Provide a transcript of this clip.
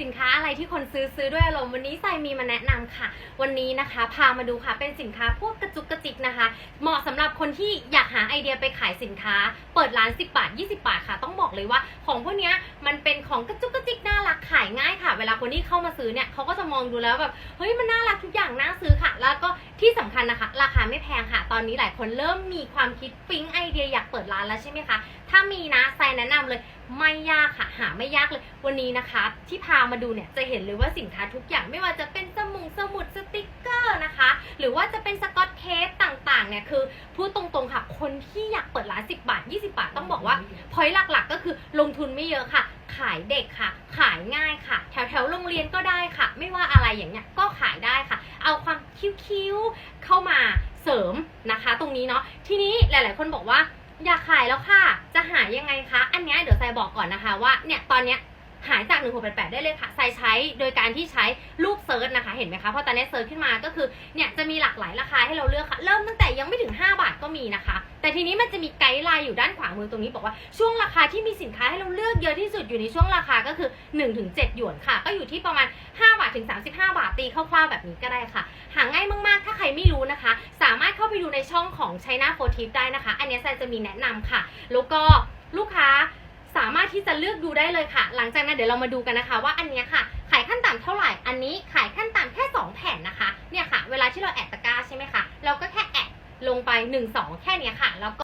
สินค้าอะไรที่คนซื้อซื้อด้วยอารมณ์วันนี้ใส่มีมาแนะนำค่ะ วันนี้นะคะ พามาดูค่ะเป็นสินค้าพวกกระจุกกระจิกนะคะ เหมาะสำหรับคนที่อยากหาไอเดียไปขายสินค้า เปิดร้าน 10 บาท 20 บาทค่ะ ต้องบอกเลยว่าของพวกเนี้ย มันเป็นของกระจุกกระจิกน่ารักขายง่ายค่ะ เวลาคนที่เข้ามาซื้อเนี่ยเขาก็จะมองดูแล้วแบบเฮ้ยมันน่ารักทุกอย่างน่าซื้อค่ะ แล้วก็ที่สำคัญนะคะ ราคาไม่แพงค่ะ ตอนนี้หลายคนเริ่มมีความคิดปิ๊งไอเดียอยากเปิดร้านแล้วใช่ไหมคะถ้ามีนะไซแนะนำเลยไม่ยากค่ะ หาไม่ยากเลย วันนี้นะคะ ที่พามาดูเนี่ยจะเห็นเลยว่าสินค้าทุกอย่างไม่ว่าจะเป็นสมุงสมุดสติ หรือว่าจะเป็นสกอตเทปต่างๆเนี่ยคือพูดตรงๆค่ะ คนที่อยากเปิดร้าน 10 บาท 20 บาทต้องบอกว่าพอยหลักๆ ก็คือลงทุนไม่เยอะค่ะ ขายเด็กค่ะ ขายง่ายค่ะ แถวๆโรงเรียนก็ได้ค่ะ ไม่ว่าอะไรอย่างเงี้ยก็ขายได้ค่ะ เอาความคิ้วๆเข้ามาเสริมนะคะ ตรงนี้เนาะทีนี้หลาย ๆ คนบอกว่าอยากขายแล้วค่ะ จะหายังไงคะ อันเนี้ยเดี๋ยวไซบอกก่อนนะคะว่าเนี่ยตอนเนี้ย หายจาก 1688 ได้เลยค่ะไซใช้โดยการที่ใช้รูปเซิร์ชนะคะ เห็นไหมคะเพราะตอนนี้เซิร์ชขึ้นมาก็คือเนี่ยจะมีหลากหลายราคาให้เราเลือกค่ะ เริ่มตั้งแต่ยังไม่ถึง 5 บาทก็มีนะคะ แต่ทีนี้มันจะมีไกด์ไลน์อยู่ด้านขวามือตรงนี้บอกว่าช่วงราคาที่มีสินค้าให้เราเลือกเยอะที่สุดอยู่ในช่วงราคาก็คือ 1-7 หยวนค่ะ ก็อยู่ที่ประมาณ 5 บาทถึง 35 บาทตีคร่าวๆแบบนี้ก็ได้ค่ะ หาง่ายมากๆ ถ้าใครไม่รู้นะคะ สามารถเข้าไปดูในช่องของ China f o r t i p ได้นะคะ อันนี้แซนจะมีแนะนำค่ะ แล้วก็ลูกค้า ที่จะเลือกดูได้เลยค่ะ หลังจากนั้นเดี๋ยวเรามาดูกันนะคะ ว่าอันนี้ค่ะ ขายขั้นต่ำเท่าไหร่ อันนี้ขายขั้นต่ำแค่ 2 แผ่นนะคะ เนี่ยค่ะ เวลาที่เราแอดตะกร้าใช่ไหมคะ เราก็แค่แอดลงไป 1 2 แค่นี้ค่ะ แล้วก็